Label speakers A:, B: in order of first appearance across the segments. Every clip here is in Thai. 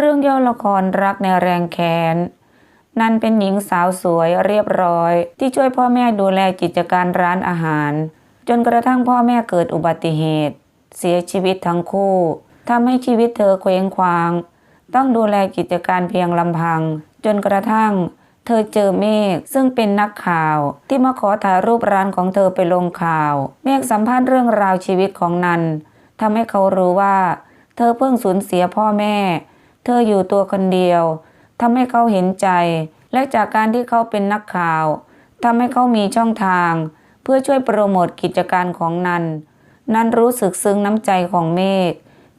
A: เรื่องย่อละครรักในแรงแค้นนันเป็นหญิงสาวสวยเรียบร้อย ที่ช่วยพ่อแม่ดูแลกิจการร้านอาหาร จนกระทั่งพ่อแม่เกิดอุบัติเหตุ เสียชีวิตทั้งคู่ทำให้ชีวิตเธอเคว้งคว้าง ต้องดูแลกิจการเพียงลำพัง จนกระทั่ง เธอเจอเมฆซึ่งเป็นนักข่าวที่มาขอถ่ายรูปร้านของเธอไปลงข่าว เมฆสัมภาษณ์เรื่องราวชีวิตของนันทำให้เขารู้ว่า เธอเพิ่งสูญเสียพ่อแม่ เธออยู่ตัวคนเดียวทำให้เขาเห็นใจ และจากการที่เขาเป็นนักข่าวทำให้เขามีช่องทาง เพื่อช่วยโปรโมทกิจการของนัน นันรู้สึกซึ้งน้ำใจของเมฆ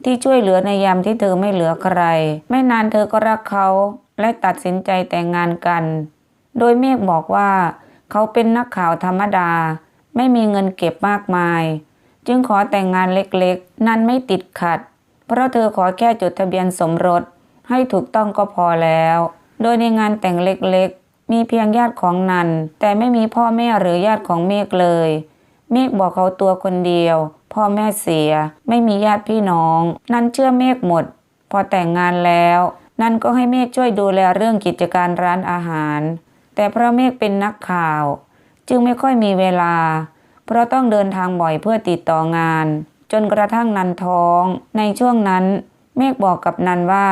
A: ที่ช่วยเหลือในยามที่เธอไม่เหลือใคร ไม่นานเธอก็รักเขาและตัดสินใจแต่งงานกัน โดยเมฆบอกว่าเขาเป็นนักข่าวธรรมดา ไม่มีเงินเก็บมากมาย จึงขอแต่งงานเล็กๆ นันไม่ติดขัด เพราะเธอขอแค่จดทะเบียนสมรส ให้ถูกต้องก็พอแล้ว โดยในงานแต่งเล็กๆ มีเพียงญาติของนัน แต่ไม่มีพ่อแม่หรือญาติของเมฆเลย เมฆบอกเขาตัวคนเดียว พ่อแม่เสีย ไม่มีญาติพี่น้อง นันเชื่อเมฆหมด พอแต่งงานแล้ว นันก็ให้เมฆช่วยดูแลเรื่องกิจการร้านอาหาร แต่เพราะเมฆเป็นนักข่าว จึงไม่ค่อยมีเวลา เพราะต้องเดินทางบ่อยเพื่อติดต่องาน จนกระทั่งนันท้อง ในช่วงนั้น เมฆบอกกับนันว่า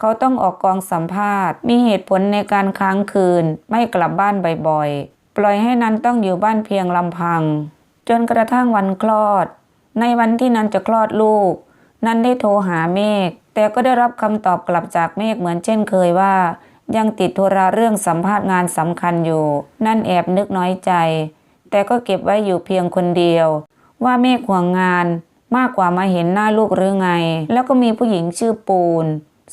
A: เขาต้องออกกองสัมภาษณ์ มีเหตุผลในการค้างคืน ไม่กลับบ้านบ่อยๆ ปล่อยให้นันต้องอยู่บ้านเพียงลำพัง จนกระทั่งวันคลอด ในวันที่นันจะคลอดลูก นันได้โทรหาเมฆแต่ก็ได้รับคำตอบกลับจากเมฆเหมือนเช่นเคยว่า ยังติดธุระเรื่องสัมภาษณ์งานสำคัญอยู่ นั่นแอบนึกน้อยใจ แต่ก็เก็บไว้อยู่เพียงคนเดียว ว่าเมฆห่วงงานมากกว่ามาเห็นหน้าลูกหรือไง แล้วก็มีผู้หญิงชื่อปูน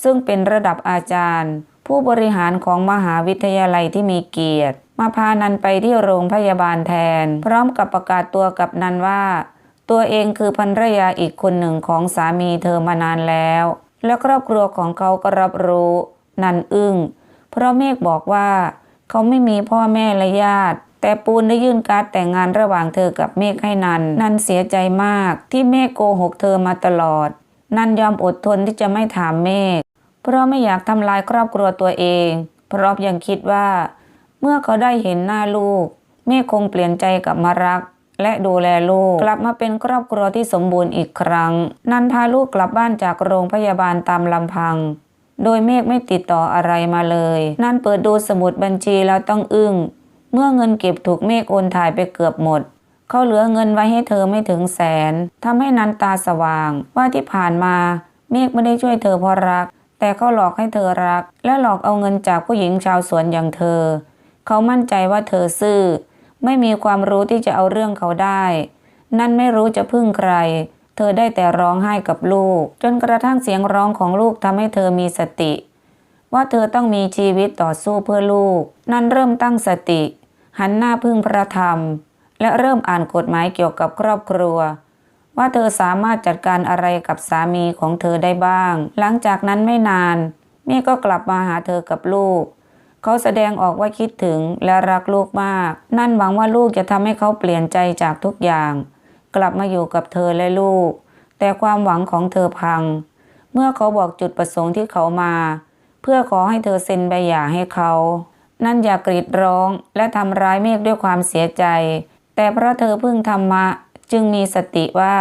A: ซึ่งเป็นระดับอาจารย์ ผู้บริหารของมหาวิทยาลัยที่มีเกียรติ มาพานันไปที่โรงพยาบาลแทน พร้อมกับประกาศตัวกับนันว่า ตัวเองคือภรรยาอีกคนหนึ่งของสามีเธอมานานแล้ว และครอบครัวของเขาก็รับรู้ นันอึ้ง เพราะเมฆบอกว่า เขาไม่มีพ่อแม่และญาติแต่ปูนได้ยื่นการ์ดแต่งงานระหว่างเธอกับเมฆให้นัน นันเสียใจมากที่เมฆโกหกเธอมาตลอด นันยอมอดทนที่จะไม่ถามเมฆ เพราะไม่อยากทำลายครอบครัวตัวเอง เพราะยังคิดว่า เมื่อเขาได้เห็นหน้าลูกเมฆคงเปลี่ยนใจกลับมารัก และดูแลลูกกลับมาเป็นครอบครัวที่สมบูรณ์อีกครั้ง นันพาลูกกลับบ้านจากโรงพยาบาลตามลำพัง โดยเมฆไม่ติดต่ออะไรมาเลย นันเปิดดูสมุดบัญชีแล้วต้องอึ้ง เมื่อเงินเก็บถูกเมฆโอนถ่ายไปเกือบหมดเขาเหลือเงินไว้ให้เธอไม่ถึงแสนทำให้นันตาสว่าง ว่าที่ผ่านมาเมฆไม่ได้ช่วยเธอเพราะรัก แต่เขาหลอกให้เธอรัก และหลอกเอาเงินจากผู้หญิงชาวสวนอย่างเธอ เขามั่นใจว่าเธอซื่อ ไม่มีความรู้ที่จะเอาเรื่องเขาได้ นั่นไม่รู้จะพึ่งใคร เธอได้แต่ร้องไห้กับลูก จนกระทั่งเสียงร้องของลูกทำให้เธอมีสติ ว่าเธอต้องมีชีวิตต่อสู้เพื่อลูก นั่นเริ่มตั้งสติ หันหน้าพึ่งพระธรรม และเริ่มอ่านกฎหมายเกี่ยวกับครอบครัว ว่าเธอสามารถจัดการอะไรกับสามีของเธอได้บ้าง หลังจากนั้นไม่นานเมฆก็กลับมาหาเธอกับลูก เขาแสดงออกว่าคิดถึงและรักลูกมาก นั่นหวังว่าลูกจะทำให้เขาเปลี่ยนใจจากทุกอย่าง กลับมาอยู่กับเธอและลูก แต่ความหวังของเธอพัง เมื่อเขาบอกจุดประสงค์ที่เขามา เพื่อขอให้เธอเซ็นใบหย่าให้เขา นั่นอย่ากรีดร้องและทำร้ายเมฆด้วยความเสียใจ แต่เพราะเธอเพึ่งธรรมะ จึงมีสติว่า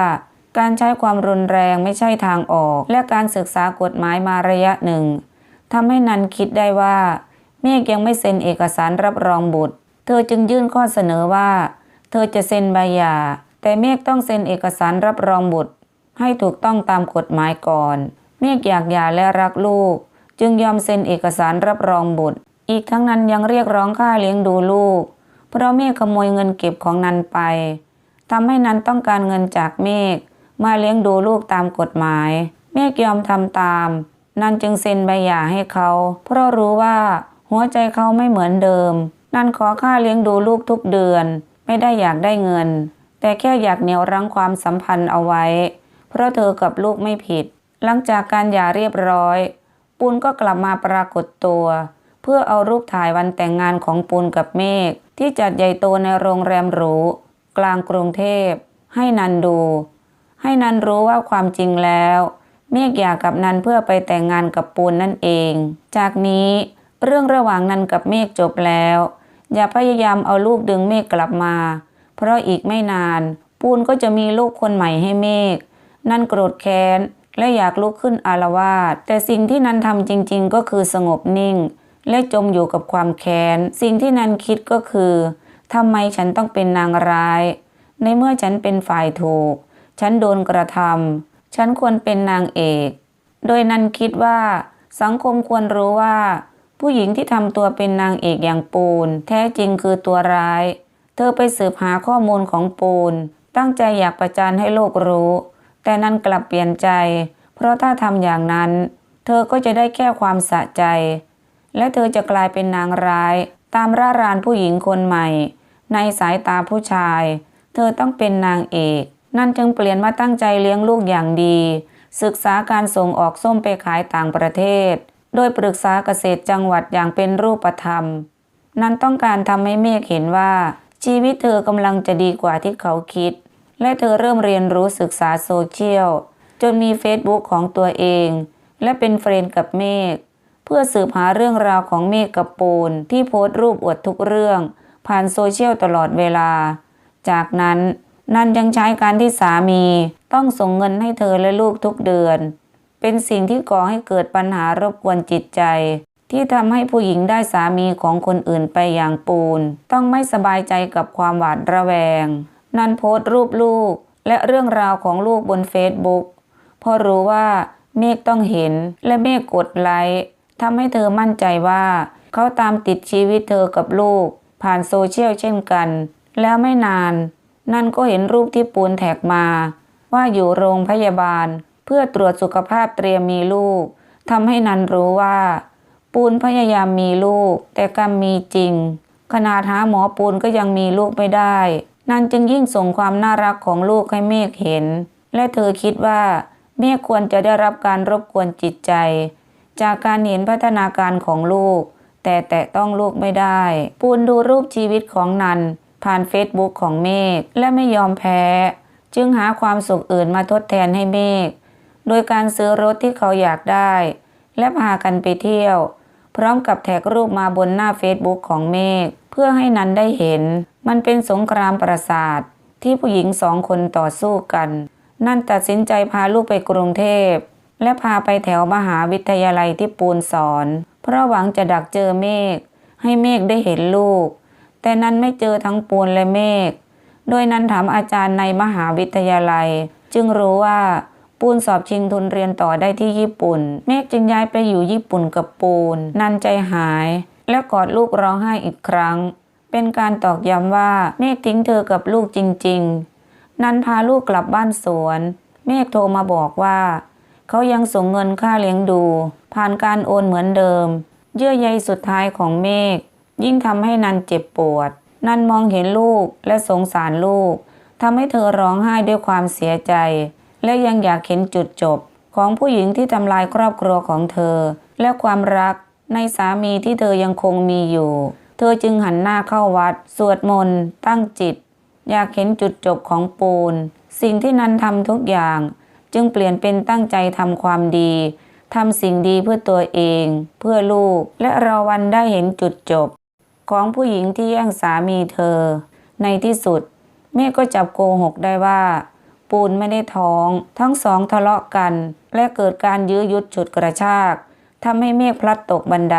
A: การใช้ความรุนแรงไม่ใช่ทางออก และการศึกษากฎหมายมาระยะหนึ่งทำให้นันคิดได้ว่าเมฆยังไม่เซ็นเอกสารรับรองบุตร เธอจึงยื่นข้อเสนอว่า เธอจะเซ็นใบหย่า แต่เมฆต้องเซ็นเอกสารรับรองบุตร ให้ถูกต้องตามกฎหมายก่อน เมฆอยากหย่าและรักลูก จึงยอมเซ็นเอกสารรับรองบุตร อีกทั้งนั้นยังเรียกร้องค่าเลี้ยงดูลูก เพราะเมฆขโมยเงินเก็บของนันไป ทำให้นันต้องการเงินจากเมฆมาเลี้ยงดูลูกตามกฎหมาย เมฆยอมทำตาม นันจึงเซ็นใบหย่าให้เขา เพราะรู้ว่าหัวใจเขาไม่เหมือนเดิม นันขอค่าเลี้ยงดูลูกทุกเดือน ไม่ได้อยากได้เงิน แต่แค่อยากเหนี่ยวรั้งความสัมพันธ์เอาไว้ เพราะเธอกับลูกไม่ผิด หลังจากการหย่าเรียบร้อย ปูนก็กลับมาปรากฏตัว เพื่อเอารูปถ่ายวันแต่งงานของปูนกับเมฆที่จัดใหญ่โตในโรงแรมหรู กลางกรุงเทพ ให้นันดู ให้นันรู้ว่าความจริงแล้ว เมฆหย่ากับนันเพื่อไปแต่งงานกับปูนนั่นเอง จากนี้เรื่องระหว่างนันกับเมฆจบแล้ว อย่าพยายามเอาลูกดึงเมฆกลับมา เพราะอีกไม่นาน ปูนก็จะมีลูกคนใหม่ให้เมฆนันโกรธแค้นและอยากลุกขึ้นอารวาสแต่สิ่งที่นันทำจริง ๆ ก็คือสงบนิ่ง และจมอยู่กับความแค้น สิ่งที่นันคิดก็คือ ทำไมฉันต้องเป็นนางร้าย ในเมื่อฉันเป็นฝ่ายถูก ฉันโดนกระทำฉันควรเป็นนางเอก โดยนันคิดว่า สังคมควรรู้ว่า ผู้หญิงที่ทำตัวเป็นนางเอกอย่างปูน แท้จริงคือตัวร้าย เธอไปสืบหาข้อมูลของปูน ตั้งใจอยากประจานให้โลกรู้ แต่นันกลับเปลี่ยนใจ เพราะถ้าทำอย่างนั้น เธอก็จะได้แค่ความสะใจ และเธอจะกลายเป็นนางร้ายตามร่ารานผู้หญิงคนใหม่ ในสายตาผู้ชาย เธอต้องเป็นนางเอก นั่นจึงเปลี่ยนมาตั้งใจเลี้ยงลูกอย่างดี ศึกษาการส่งออกส้มไปขายต่างประเทศ โดยปรึกษาเกษตรจังหวัดอย่างเป็นรูปธรรม นั่นต้องการทำให้เมฆเห็นว่า ชีวิตเธอกำลังจะดีกว่าที่เขาคิด และเธอเริ่มเรียนรู้ศึกษาโซเชียลจนมีเฟซบุ๊กของตัวเอง และเป็นเฟรนด์กับเมฆเพื่อสืบหาเรื่องราวของเมฆกับปูนที่โพสต์รูปอวดทุกเรื่อง ผ่านโซเชียลตลอดเวลา จากนั้นนันยังใช้การที่สามีต้องส่งเงินให้เธอและลูกทุกเดือน เป็นสิ่งที่ก่อให้เกิดปัญหารบกวนจิตใจ ที่ทำให้ผู้หญิงได้สามีของคนอื่นไปอย่างปูน ต้องไม่สบายใจกับความหวาดระแวง นันโพสต์รูปลูกและเรื่องราวของลูกบนเฟซบุ๊กเพราะรู้ว่าเมฆต้องเห็นและเมฆกดไลค์ทำให้เธอมั่นใจว่า เขาตามติดชีวิตเธอกับลูก ผ่านโซเชียลเช่นกัน แล้วไม่นาน นั่นก็เห็นรูปที่ปูนแท็กมา ว่าอยู่โรงพยาบาล เพื่อตรวจสุขภาพเตรียมมีลูกทำให้นันรู้ว่า ปูนพยายามมีลูก แต่กรรมมีจริง ขนาดหาหมอปูนก็ยังมีลูกไม่ได้ นันจึงยิ่งส่งความน่ารักของลูกให้เมฆเห็น และเธอคิดว่า เมฆควรจะได้รับการรบกวนจิตใจ จากการเห็นพัฒนาการของลูก แต่แตะต้องลูกไม่ได้ ปูนดูรูปชีวิตของนัน ผ่านเฟซบุ๊กของเมฆและไม่ยอมแพ้ จึงหาความสุขอื่นมาทดแทนให้เมฆโดยการซื้อรถที่เขาอยากได้ และพากันไปเที่ยว พร้อมกับแท็กรูปมาบนหน้าเฟซบุ๊กของเมฆเพื่อให้นันได้เห็น มันเป็นสงครามประสาทที่ผู้หญิงสองคนต่อสู้กัน นั่นตัดสินใจพาลูกไปกรุงเทพ และพาไปแถวมหาวิทยาลัยที่ปูนสอน เพราะหวังจะดักเจอเมฆให้เมฆได้เห็นลูก แต่นั้นไม่เจอทั้งปูนและเมฆโดยนั้นถามอาจารย์ในมหาวิทยาลัย จึงรู้ว่าปูนสอบชิงทุนเรียนต่อได้ที่ญี่ปุ่น เมฆจึงย้ายไปอยู่ญี่ปุ่นกับปูน นันใจหาย และกอดลูกร้องไห้อีกครั้ง เป็นการตอกย้ำว่าเมฆทิ้งเธอกับลูกจริง ๆ นันพาลูกกลับบ้านสวน เมฆโทรมาบอกว่า เขายังส่งเงินค่าเลี้ยงดู ผ่านการโอนเหมือนเดิม เยื่อใยสุดท้ายของเมฆยิ่งทำให้นันเจ็บปวด นันมองเห็นลูกและสงสารลูกทำให้เธอร้องไห้ด้วยความเสียใจ และยังอยากเห็นจุดจบ ของผู้หญิงที่ทำลายครอบครัวของเธอ และความรักในสามีที่เธอยังคงมีอยู่ เธอจึงหันหน้าเข้าวัด สวดมนต์ ตั้งจิต อยากเห็นจุดจบของปูน สิ่งที่นันทำทุกอย่าง จึงเปลี่ยนเป็นตั้งใจทำความดี ทำสิ่งดีเพื่อตัวเอง เพื่อลูก และรอวันได้เห็นจุดจบ ของผู้หญิงที่แย่งสามีเธอ ในที่สุดเมฆก็จับโกหกได้ว่า ปูนไม่ได้ท้อง ทั้งสองทะเลาะกัน และเกิดการยื้อยุดฉุดกระชากทำให้เมฆพลัดตกบันได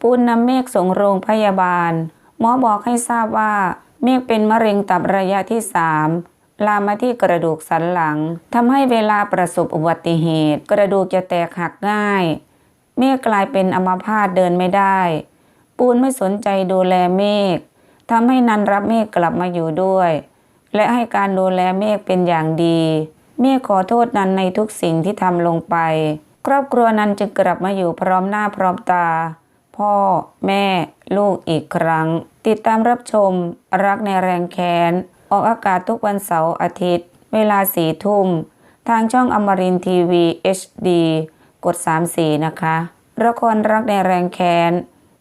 A: ปูนนำเมฆส่งโรงพยาบาล หมอบอกให้ทราบว่า เมฆเป็นมะเร็งตับระยะที่สาม ลามมาที่กระดูกสันหลังทำให้เวลาประสบอุบัติเหตุ กระดูกจะแตกหักง่าย เมฆกลายเป็นอัมพาตเดินไม่ได้ ปูนไม่สนใจดูแลเมฆทำให้นันรับเมฆกลับมาอยู่ด้วย และให้การดูแลเมฆเป็นอย่างดี เมฆขอโทษนันในทุกสิ่งที่ทำลงไป ครอบครัวนันจึงกลับมาอยู่พร้อมหน้าพร้อมตา พ่อ แม่ ลูกอีกครั้ง ติดตามรับชม รักในแรงแค้น ออกอากาศทุกวันเสาร์อาทิตย์ เวลาสี่ทุ่ม ทางช่องอมรินทีวี HD กด 34 นะคะละครรักในแรงแค้น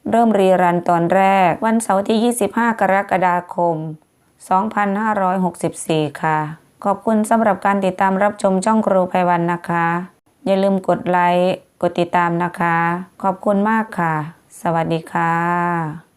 A: เริ่มรีรันตอนแรก วันเสาร์ที่ 25 กรกฎาคม 2564 ค่ะ ขอบคุณสำหรับการติดตามรับชมช่องครูไพวันนะคะ อย่าลืมกดไลค์ กดติดตามนะคะ ขอบคุณมากค่ะ สวัสดีค่ะ